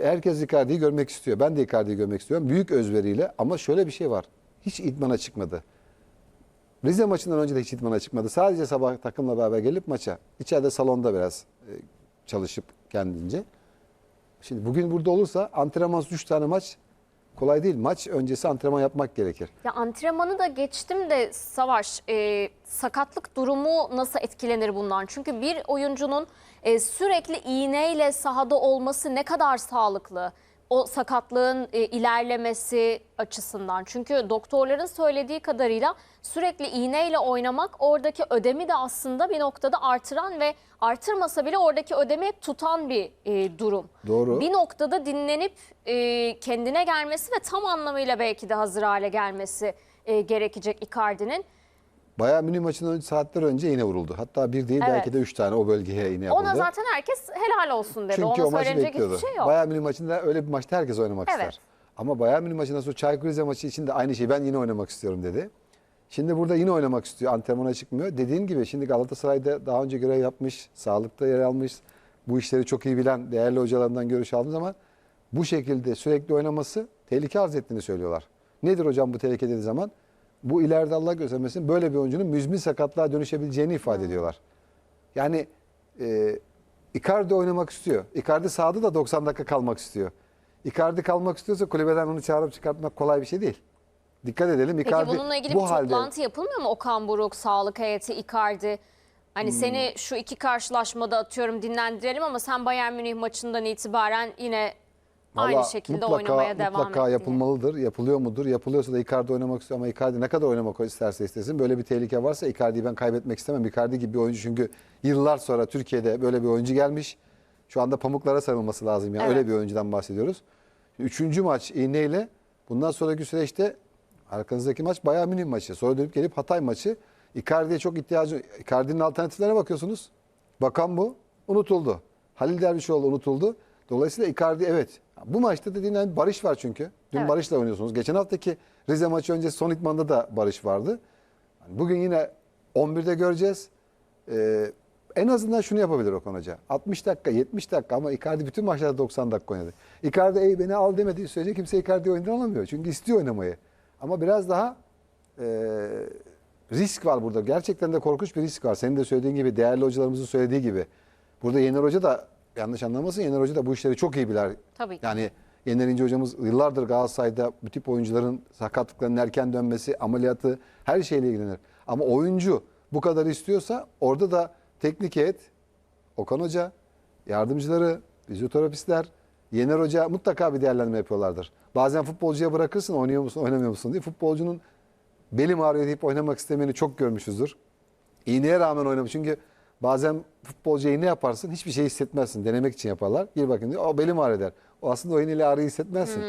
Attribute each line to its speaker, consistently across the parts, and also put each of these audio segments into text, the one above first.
Speaker 1: Herkes Icardi'yi görmek istiyor. Ben de Icardi'yi görmek istiyorum. Büyük özveriyle ama şöyle bir şey var. Hiç idmana çıkmadı. Rize maçından önce de hiç idmana çıkmadı. Sadece sabah takımla beraber gelip maça. İçeride salonda biraz e, çalışıp kendince. Şimdi bugün burada olursa antrenmansız 3 tane maç kolay değil. Maç öncesi antrenman yapmak gerekir.
Speaker 2: Ya antrenmanı da geçtim de Savaş e, sakatlık durumu nasıl etkilenir bundan? Çünkü bir oyuncunun e, sürekli iğneyle sahada olması ne kadar sağlıklı? O sakatlığın e, ilerlemesi açısından. Çünkü doktorların söylediği kadarıyla sürekli iğneyle oynamak oradaki ödemi de aslında bir noktada artıran ve artırmasa bile oradaki ödemi hep tutan bir e, durum.
Speaker 1: Doğru.
Speaker 2: Bir noktada dinlenip e, kendine gelmesi ve tam anlamıyla belki de hazır hale gelmesi e, gerekecek Icardi'nin.
Speaker 1: Bayern Münih maçından önce saatler önce iğne vuruldu. Hatta bir değil
Speaker 2: Evet.
Speaker 1: belki de 3 tane o bölgeye iğne yapıldı.
Speaker 2: Ona zaten herkes helal olsun dedi.
Speaker 1: Çünkü
Speaker 2: Ona
Speaker 1: o maçı bekliyordu.
Speaker 2: şey yok.
Speaker 1: Bayern Münih maçında öyle bir maçta herkes oynamak
Speaker 2: Evet.
Speaker 1: ister. Ama Bayern Münih maçından sonra Çaykur Rize maçı için de aynı şeyi ben yine oynamak istiyorum dedi. Şimdi burada yine oynamak istiyor. Antrenmana çıkmıyor. Dediğin gibi şimdi Galatasaray'da daha önce görev yapmış, sağlıkta yer almış, bu işleri çok iyi bilen değerli hocalarından görüş aldığım zaman bu şekilde sürekli oynaması tehlike arz ettiğini söylüyorlar. Nedir hocam bu tehlike dediği zaman? Bu ileride Allah göstermesin böyle bir oyuncunun müzmin sakatlığa dönüşebileceğini ifade ediyorlar. Yani e, Icardi oynamak istiyor. Icardi sahada da 90 dakika kalmak istiyor. Icardi kalmak istiyorsa kulübeden onu çağırıp çıkartmak kolay bir şey değil. Dikkat edelim.
Speaker 2: Peki
Speaker 1: Icardi
Speaker 2: bununla ilgili
Speaker 1: bu
Speaker 2: bir
Speaker 1: halde
Speaker 2: toplantı yapılmıyor mu Okan Buruk, sağlık heyeti, Icardi? Hani
Speaker 1: Hmm.
Speaker 2: seni şu iki karşılaşmada atıyorum dinlendirelim ama sen Bayern Münih maçından itibaren yine aynı
Speaker 1: Valla
Speaker 2: şekilde
Speaker 1: mutlaka,
Speaker 2: oynamaya devam
Speaker 1: mutlaka
Speaker 2: diye.
Speaker 1: yapılmalıdır. Yapılıyor mudur? Yapılıyorsa da Icardi oynamak istiyor ama Icardi ne kadar oynamak isterse istesin. Böyle bir tehlike varsa Icardi'yi ben kaybetmek istemem. Icardi gibi bir oyuncu çünkü yıllar sonra Türkiye'de böyle bir oyuncu gelmiş. Şu anda pamuklara sarılması lazım. Yani
Speaker 2: Evet.
Speaker 1: öyle bir oyuncudan bahsediyoruz. Üçüncü maç iğneyle bundan sonraki süreçte arkanızdaki maç Bayern Münih maçı. Sonra dönüp gelip Hatay maçı. Icardi'ye çok ihtiyacı. Icardi'nin alternatiflerine bakıyorsunuz. Bakan bu. Unutuldu. Halil Dervişoğlu unutuldu. Dolayısıyla Icardi evet. Bu maçta dediğin yani Barış var çünkü. Dün
Speaker 2: Evet.
Speaker 1: Barış'la oynuyorsunuz. Geçen haftaki Rize maçı öncesi son itmanda da Barış vardı. Yani Bugün yine 11'de göreceğiz. Ee, en azından şunu yapabilir Okan Hoca. 60 dakika, 70 dakika ama Icardi bütün maçlarda 90 dakika oynadı. Icardi ey beni al demediği sürece kimse Icardi oyundan alamıyor. Çünkü istiyor oynamayı. Ama biraz daha e, risk var burada. Gerçekten de korkunç bir risk var. Senin de söylediğin gibi, değerli hocalarımızın söylediği gibi. Burada Yener Hoca da yanlış anlamasın. Yener Hoca da bu işleri çok iyi bilir.
Speaker 2: Tabii ki.
Speaker 1: Yani Yener İnce hocamız yıllardır Galatasaray'da bu tip oyuncuların sakatlıklarının erken dönmesi, ameliyatı her şeyle ilgilenir. Ama oyuncu bu kadar istiyorsa orada da teknik heyet, Okan Hoca, yardımcıları, fizyoterapistler, Yener Hoca mutlaka bir değerlendirme yapıyorlardır. Bazen futbolcuya bırakırsın oynuyor musun oynamıyor musun diye. Futbolcunun belim ağrıyor deyip oynamak istemeni çok görmüşüzdür. İğneye rağmen oynamış. Çünkü bazen futbolcuya iğne yaparsın hiçbir şey hissetmezsin. Denemek için yaparlar. Bir bakın diyor o belim ağrıyor der. O aslında o iğneyle ağrıyı hissetmezsin.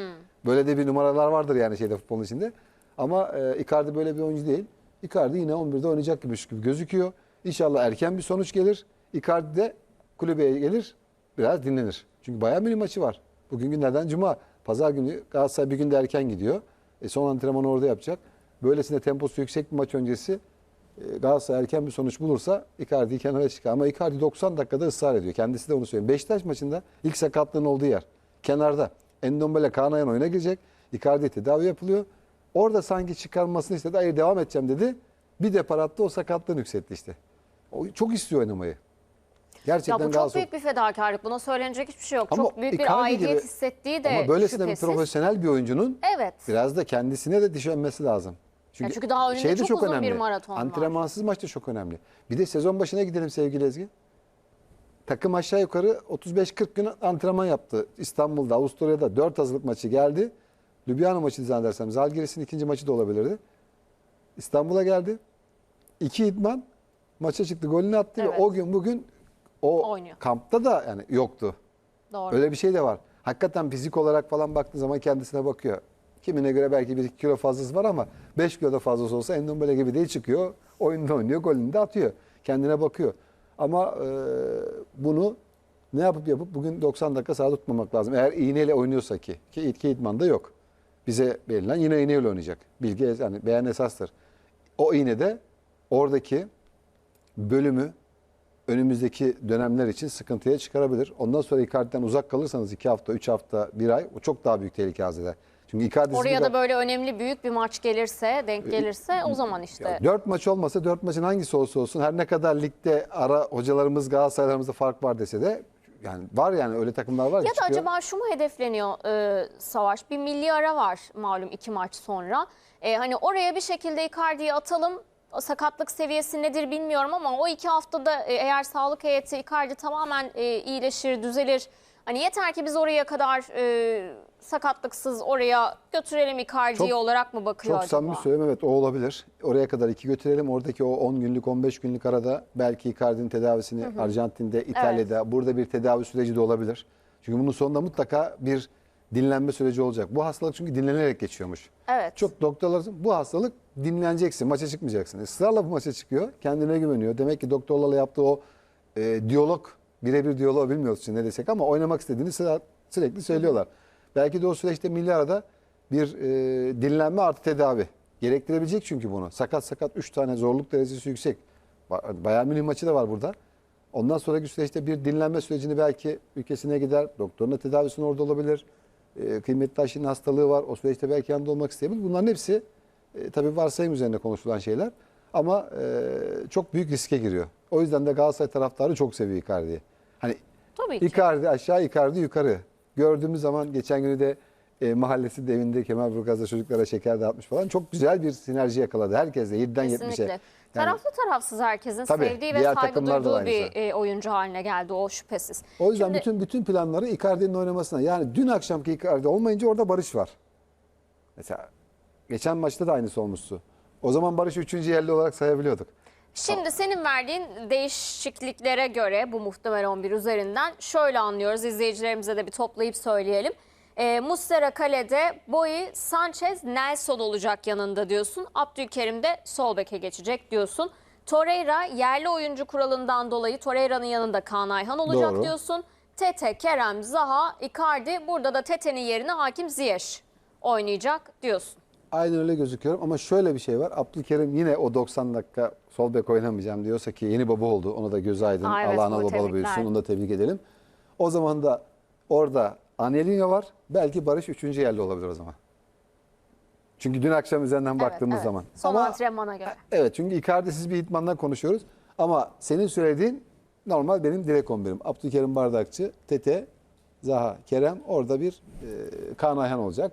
Speaker 1: Böyle de bir numaralar vardır yani şeyde futbolun içinde. Ama e, Icardi böyle bir oyuncu değil. Icardi yine 11'de oynayacak gibi, gibi gözüküyor. İnşallah erken bir sonuç gelir. Icardi de kulübeye gelir biraz dinlenir. Çünkü Bayern Münih maçı var. Bugün günlerden cuma. Pazar günü Galatasaray bir günde erken gidiyor. E, son antrenmanı orada yapacak. Böylesine temposu yüksek bir maç öncesi Galatasaray erken bir sonuç bulursa Icardi'yi kenara çıkar. Ama Icardi 90 dakikada ısrar ediyor. Kendisi de onu söylüyor. Beşiktaş maçında ilk sakatlığın olduğu yer. Kenarda. Endombele Kanayan oyuna girecek. Icardi tedavi yapılıyor. Orada sanki çıkarmasını istedi. Hayır devam edeceğim dedi. Bir depar attı o sakatlığını yükseltti işte. O çok istiyor oynamayı. Gerçekten
Speaker 2: Ya bu çok büyük bir fedakarlık. Buna söylenecek hiçbir şey yok.
Speaker 1: Ama
Speaker 2: çok büyük bir aidiyet
Speaker 1: gibi-
Speaker 2: hissettiği de
Speaker 1: Ama böylesine bir
Speaker 2: şüphesiz.
Speaker 1: profesyonel bir oyuncunun
Speaker 2: Evet.
Speaker 1: biraz da kendisine de düşünmesi lazım.
Speaker 2: Ya çünkü daha önünde
Speaker 1: şey de
Speaker 2: çok uzun bir maraton var.
Speaker 1: Antrenmansız maç da çok önemli. Bir de sezon başına gidelim sevgili Ezgi. Takım aşağı yukarı 35-40 gün antrenman yaptı. İstanbul'da, Avusturya'da 4 hazırlık maçı geldi. Ljubljana maçı zannedersem. Zalgiris'in ikinci maçı da olabilirdi. İstanbul'a geldi. İki idman maça çıktı. Golünü attı
Speaker 2: Evet.
Speaker 1: ve o gün bugün o
Speaker 2: Oynuyor.
Speaker 1: kampta da yani yoktu.
Speaker 2: Doğru.
Speaker 1: Öyle bir şey de var. Hakikaten fizik olarak falan baktığı zaman kendisine bakıyor. Kimine göre belki bir iki kilo fazlası var ama 5 kilo da fazlası olsa Endombele gibi değil çıkıyor. Oyunda oynuyor, golünü de atıyor. Kendine bakıyor. Ama e, bunu ne yapıp yapıp bugün 90 dakika sahada tutmamak lazım. Eğer iğneyle oynuyorsa ki. Ki itki idmanda yok. Bize verilen yine iğneyle oynayacak. Bilgi yani beyan esastır. O iğne de oradaki bölümü önümüzdeki dönemler için sıkıntıya çıkarabilir. Ondan sonra Icardi'den uzak kalırsanız 2 hafta, 3 hafta, 1 ay o çok daha büyük tehlike arz eder. Çünkü Icardi
Speaker 2: Oraya da böyle önemli büyük bir maç gelirse, denk gelirse o zaman işte.
Speaker 1: Dört maç olmasa dört maçın hangisi olsa olsun her ne kadar ligde ara hocalarımız Galatasaraylarımızda fark var dese de yani var yani öyle takımlar var.
Speaker 2: Ya da
Speaker 1: çıkıyor.
Speaker 2: acaba şu mu hedefleniyor e, Savaş? Bir milli ara var malum iki maç sonra. E, hani oraya bir şekilde Icardi'yi atalım. O sakatlık seviyesi nedir bilmiyorum ama o iki haftada e, eğer sağlık heyeti Icardi tamamen e, iyileşir, düzelir. Hani yeter ki biz oraya kadar e, sakatlıksız oraya götürelim Icardi'yi
Speaker 1: Çok-
Speaker 2: olarak mı bakıyor
Speaker 1: Çok
Speaker 2: acaba?
Speaker 1: samimi söylüyorum evet o olabilir. Oraya kadar iki götürelim. Oradaki o 10 günlük 15 günlük arada belki Icardi'nin tedavisini Arjantin'de, İtalya'da burada bir tedavi süreci de olabilir. Çünkü bunun sonunda mutlaka bir dinlenme süreci olacak. Bu hastalık çünkü dinlenerek geçiyormuş.
Speaker 2: Evet.
Speaker 1: Çok doktorlar bu hastalık dinleneceksin, maça çıkmayacaksın. Israrla bu maça çıkıyor, kendine güveniyor. Demek ki doktorlarla yaptığı o e, diyalog, birebir diyaloğu bilmiyoruz şimdi ne desek ama oynamak istediğini sürekli söylüyorlar. Belki de o süreçte milli arada bir e, dinlenme artı tedavi gerektirebilecek çünkü bunu. Sakat sakat 3 tane zorluk derecesi yüksek. Ba- Bayern Münih maçı da var burada. Ondan sonraki süreçte bir dinlenme sürecini belki ülkesine gider. Doktoruna tedavisini orada olabilir. E, kıymetli aşının hastalığı var. O süreçte belki yanında olmak isteyebilir. Bunların hepsi e, tabii varsayım üzerine konuşulan şeyler. Ama e, çok büyük riske giriyor. O yüzden de Galatasaray taraftarı çok seviyor Icardi'yi. Hani
Speaker 2: Tabii ki.
Speaker 1: Icardi aşağı, Icardi yukarı. Gördüğümüz zaman geçen günü de e, mahallesi de evinde Kemal Burgaz'da çocuklara şeker dağıtmış falan. Çok güzel bir sinerji yakaladı. Herkesle 7'den 70'e.
Speaker 2: Kesinlikle.
Speaker 1: Yani
Speaker 2: Taraflı tarafsız herkesin
Speaker 1: Tabii,
Speaker 2: sevdiği ve
Speaker 1: diğer
Speaker 2: saygı
Speaker 1: takımlar da
Speaker 2: duyduğu
Speaker 1: aynısı.
Speaker 2: bir e, oyuncu haline geldi o şüphesiz.
Speaker 1: o yüzden
Speaker 2: Şimdi-
Speaker 1: bütün bütün planları Icardi'nin oynamasına. Yani dün akşamki Icardi olmayınca orada Barış var. Mesela geçen maçta da aynısı olmuştu. O zaman Barış 3. yerli olarak sayabiliyorduk.
Speaker 2: Şimdi senin verdiğin değişikliklere göre bu muhtemel 11 üzerinden şöyle anlıyoruz. İzleyicilerimize de bir toplayıp söyleyelim. E, Muslera kalede, Boyi, Sanchez, Nelson olacak yanında diyorsun. Abdülkerim de sol beke geçecek diyorsun. Torreira yerli oyuncu kuralından dolayı Torreira'nın yanında Kaan Ayhan olacak
Speaker 1: Doğru.
Speaker 2: diyorsun. Tete, Kerem, Zaha, Icardi burada da Tete'nin yerine Hakim Ziyech oynayacak diyorsun.
Speaker 1: Aynen öyle gözüküyor ama şöyle bir şey var. Abdülkerim yine o 90 dakika sol bek oynamayacağım diyorsa ki yeni baba oldu. Ona da gözü aydın.
Speaker 2: Aa, evet,
Speaker 1: Allah ana
Speaker 2: bu
Speaker 1: babalı büyüsün. Onu da tebrik edelim. O zaman da orada Angelinho var. Belki Barış 3. yerli olabilir o zaman. Çünkü dün akşam üzerinden baktığımız
Speaker 2: evet.
Speaker 1: zaman.
Speaker 2: Son
Speaker 1: ama
Speaker 2: antrenmana göre.
Speaker 1: Evet çünkü Icardi'siz bir idmandan konuşuyoruz. Ama senin söylediğin normal benim direkt 11'im. Abdülkerim Bardakçı, Tete, Zaha, Kerem. Orada bir e, Kaan Ayhan olacak.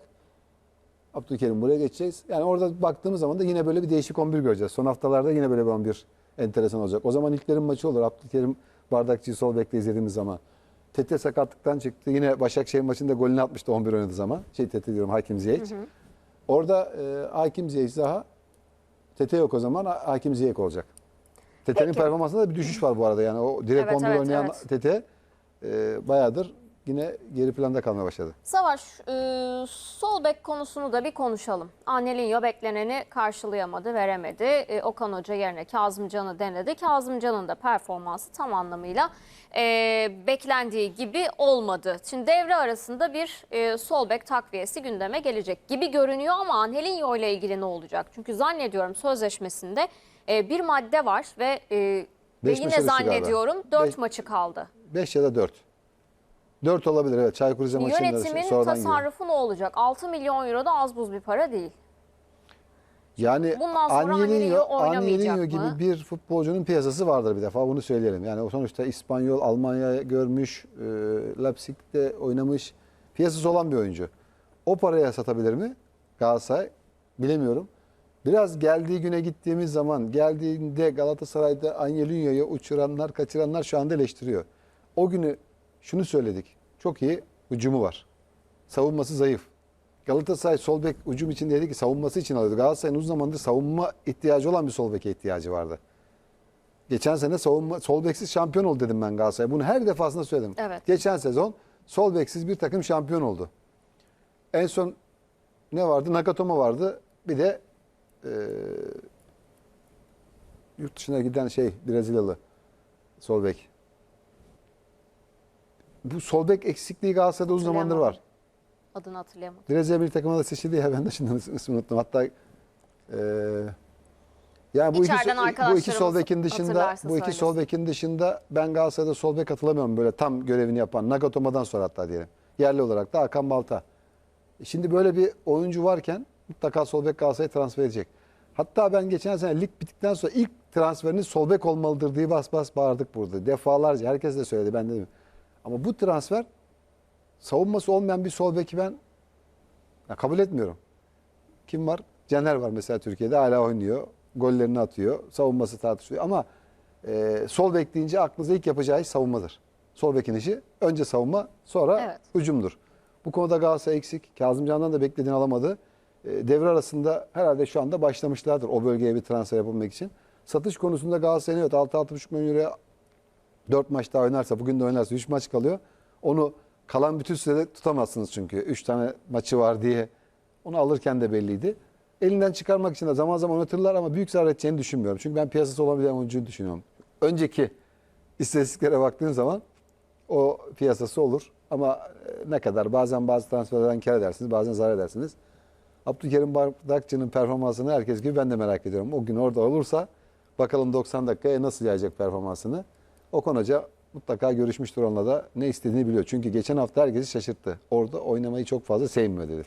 Speaker 1: Abdülkerim buraya geçeceğiz. Yani orada baktığımız zaman da yine böyle bir değişik 11 göreceğiz. Son haftalarda yine böyle bir 11 enteresan olacak. O zaman ilklerin maçı olur. Abdülkerim Bardakçı'yı sol bekle izlediğimiz zaman. Tete sakatlıktan çıktı. Yine Başakşehir maçında golünü atmıştı 11 oynadığı zaman. Şey Tete diyorum Hakim Ziyech. Orada e, Hakim Ziyech Zaha Tete yok o zaman Ha- Hakim Ziyech olacak. Tete'nin performansında da bir düşüş var bu arada. Yani o direkt
Speaker 2: Evet,
Speaker 1: 11
Speaker 2: evet,
Speaker 1: oynayan
Speaker 2: evet.
Speaker 1: Tete e, bayağıdır yine geri planda kalmaya başladı.
Speaker 2: Savaş, e, sol bek konusunu da bir konuşalım. Angelinho bekleneni karşılayamadı, veremedi. E, Okan Hoca yerine Kazımcan'ı denedi. Kazımcan'ın da performansı tam anlamıyla e, beklendiği gibi olmadı. Şimdi devre arasında bir e, sol bek takviyesi gündeme gelecek gibi görünüyor ama Angelinho ile ilgili ne olacak? Çünkü zannediyorum sözleşmesinde e, bir madde var ve, e, ve yine
Speaker 1: düştü galiba.
Speaker 2: zannediyorum 4
Speaker 1: Beş-
Speaker 2: maçı kaldı.
Speaker 1: 5 ya da 4. 4 olabilir evet. Çaykur Rize maçında da
Speaker 2: Yönetimin tasarrufu ne olacak? 6 milyon euro da az buz bir para değil.
Speaker 1: Yani
Speaker 2: Bundan sonra
Speaker 1: Angelinho,
Speaker 2: Angelinho
Speaker 1: gibi bir futbolcunun piyasası vardır bir defa bunu söyleyelim. Yani o sonuçta İspanyol, Almanya görmüş, e, Leipzig'te oynamış, piyasası olan bir oyuncu. O paraya satabilir mi Galatasaray? Bilemiyorum. Biraz geldiği güne gittiğimiz zaman geldiğinde Galatasaray'da Angelinho'yu uçuranlar, kaçıranlar şu anda eleştiriyor. O günü şunu söyledik. Çok iyi hücumu var. Savunması zayıf. Galatasaray sol bek ucum için dedi ki savunması için alıyordu. Galatasaray'ın uzun zamandır savunma ihtiyacı olan bir sol beke ihtiyacı vardı. Geçen sene savunma sol beksiz şampiyon oldu dedim ben Galatasaray. Bunu her defasında söyledim.
Speaker 2: Evet.
Speaker 1: Geçen sezon sol beksiz bir takım şampiyon oldu. En son ne vardı? Nakatomo vardı. Bir de eee yurt dışına giden şey Brezilyalı sol bek. Bu sol bek eksikliği Galatasaray'da uzun zamandır var.
Speaker 2: Adını hatırlayamadım.
Speaker 1: Brezilya bir takıma da seçildi ya ben de şimdi ismini unuttum. Hatta e, Yani bu iki,
Speaker 2: İçeriden
Speaker 1: bu iki sol bekin dışında bu iki sol bekin dışında ben Galatasaray'da sol bek katılamıyorum böyle tam görevini yapan Nagatomo'dan sonra hatta diyelim. Yerli olarak da Hakan Balta. E Şimdi böyle bir oyuncu varken mutlaka sol bek Galatasaray transfer edecek. Hatta ben geçen sene lig bittikten sonra ilk transferiniz sol bek olmalıdır diye bas bas bağırdık burada. Defalarca herkes de söyledi ben dedim. Ama bu transfer savunması olmayan bir sol beki ben ya kabul etmiyorum. Kim var? Caner var mesela Türkiye'de hala oynuyor. Gollerini atıyor. Savunması tartışılıyor. Ama e, sol bek deyince aklınıza ilk yapacağı iş savunmadır. Sol bekin işi önce savunma sonra
Speaker 2: Evet.
Speaker 1: hücumdur. Bu konuda Galatasaray eksik. Kazımcan'dan da beklediğini alamadı. E, devre arasında herhalde şu anda başlamışlardır o bölgeye bir transfer yapabilmek için. Satış konusunda Galatasaray'ın evet 6-6,5 milyon euroya 4 maç daha oynarsa, bugün de oynarsa 3 maç kalıyor. Onu kalan bütün sürede tutamazsınız çünkü. 3 tane maçı var diye. Onu alırken de belliydi. Elinden çıkarmak için de zaman zaman oynatırlar ama büyük zarar edeceğini düşünmüyorum. Çünkü ben piyasası olabilen oyuncuyu düşünüyorum. Önceki istatistiklere baktığın zaman o piyasası olur. Ama e, ne kadar bazen bazı transferlerden kar edersiniz, bazen zarar edersiniz. Abdülkerim Bardakçı'nın performansını herkes gibi ben de merak ediyorum. O gün orada olursa bakalım 90 dakikaya nasıl yayacak performansını. Okan Hoca mutlaka görüşmüştür onunla da ne istediğini biliyor. Çünkü geçen hafta herkesi şaşırttı. Orada oynamayı çok fazla sevmiyor dedi.